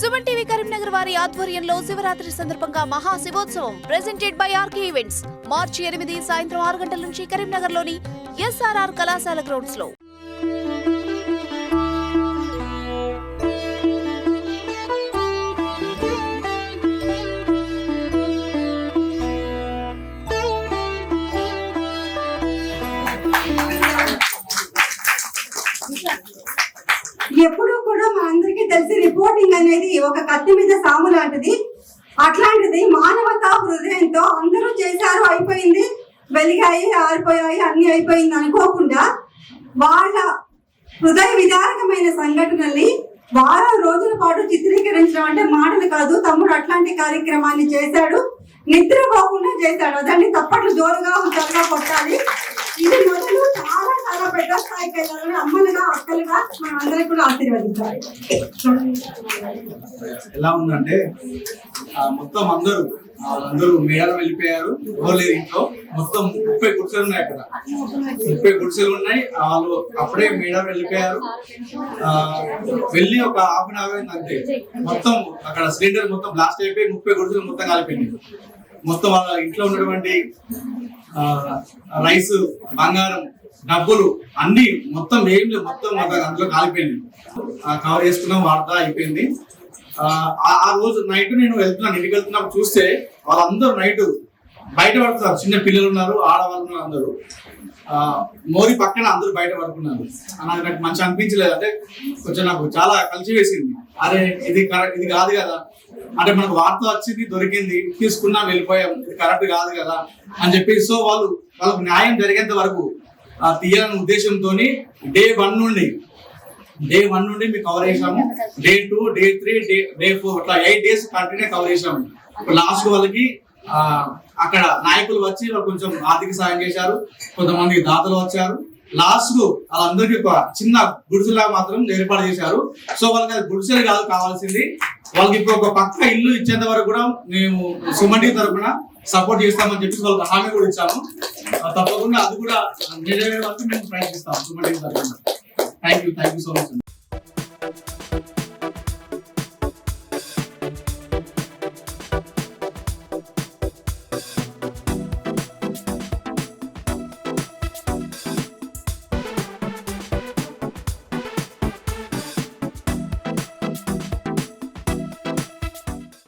Suman TV Karimnagar వారి ఆధ్వర్యంలో శివరాత్రి సందర్భంగా మహాశివోత్సవం ప్రెసెంటెడ్ బై ఆర్కే ఈవెంట్స్ మార్చి ఎనిమిది సాయంత్రం ఆరు గంటల నుంచి కరీంనగర్లోని ఎస్ఆర్ఆర్ కళాశాల గ్రౌండ్స్లో. ఎప్పుడూ కూడా మనందరికీ తెలిసి రిపోర్టింగ్ అనేది ఒక కత్తి మీద సాము లాంటిది. అట్లాంటిది మానవతా హృదయంతో అందరూ చేశారు అయిపోయింది. వెలిగాయి ఆరిపోయాయి అన్ని అయిపోయింది అనుకోకుండా వాళ్ళ హృదయ విదారకమైన సంఘటనల్ని వారం రోజుల పాటు చిత్రీకరించడం అంటే మాటలు కాదు తమ్ముడు అట్లాంటి కార్యక్రమాన్ని చేశాడు. నిద్రపోకుండా చేశాడు. దాన్ని తప్పట్లు జోరుగా హుషారుగా కొట్టాలి. మనం కూడా ఆశీర్వదించాలి. ఎలా ఉందంటే మొత్తం అందరూ అందరూ మేడం వెళ్ళిపోయారు. ఎవరు ఇంట్లో. మొత్తం ముప్పై గుడిసెలు ఉన్నాయి అక్కడ. ముప్పై గుడిసెలు ఉన్నాయి. ఆ, వాళ్ళు అప్పుడే మేడం వెళ్ళిపోయారు. వెళ్ళి ఒక హాఫ్ అన్ అవర్ అంతే మొత్తం అక్కడ సిలిండర్ మొత్తం బ్లాస్ట్ అయిపోయి ముప్పై గుడిసెలు మొత్తం కాలిపోయింది మొత్తం వాళ్ళ ఇంట్లో ఉన్నటువంటి రైస్ బంగారం డబ్బులు అన్ని మొత్తం ఏం లేదు మొత్తం మాకు అందులో కాలిపోయింది కవర్ చేసుకున్నాం వార్త అయిపోయింది. ఆ, రోజు నైట్ నేను వెళ్తున్నాను ఇంటికి వెళ్తున్నప్పుడు చూస్తే వాళ్ళందరూ నైట్ బయట పడుతున్నారు. చిన్న పిల్లలు ఉన్నారు ఆడవాళ్ళు ఉన్నారు అందరూ. మోరి పక్కన అందరూ బయట పడుకున్నారు. నాకు నాకు మంచి అనిపించలేదు. అంటే కొంచెం నాకు చాలా కలిసి వేసింది అరే ఇది కరెక్ట్ ఇది కాదు కదా. అంటే మనకు వార్త వచ్చింది దొరికింది తీసుకున్నాం వెళ్ళిపోయాం. ఇది కరెక్ట్ కాదు కదా అని చెప్పి సో వాళ్ళు వాళ్ళకు న్యాయం జరిగేంత వరకు తీయాలనే ఉద్దేశంతో డే వన్ నుండి డే వన్ నుండి మేము కవర్ చేసాము day two day three day day four ఇట్లా ఎయిట్ డేస్ కంటిన్యూ కవర్ చేసాము లాస్ట్ వాళ్ళకి అక్కడ నాయకులు వచ్చి వాళ్ళు కొంచెం ఆర్థిక సాయం చేశారు. కొంతమంది దాతలు వచ్చారు. లాస్ట్కు వాళ్ళందరికీ ఒక చిన్న గుడిసెలాగా మాత్రం ఏర్పాటు చేశారు. సో వాళ్ళకి అది గుడిసెలు కాదు కావాల్సింది. వాళ్ళకి ఇప్పుడు ఒక పక్క ఇల్లు ఇచ్చేంత వరకు కూడా మేము సుమండి తరఫున సపోర్ట్ చేస్తామని చెప్పి వాళ్ళకి హామీ కూడా ఇచ్చాము. తప్పకుండా అది కూడా నెరవేరే వరకు మేము ప్రయత్నిస్తాం సుమండి తరపున. Thank you thank you so much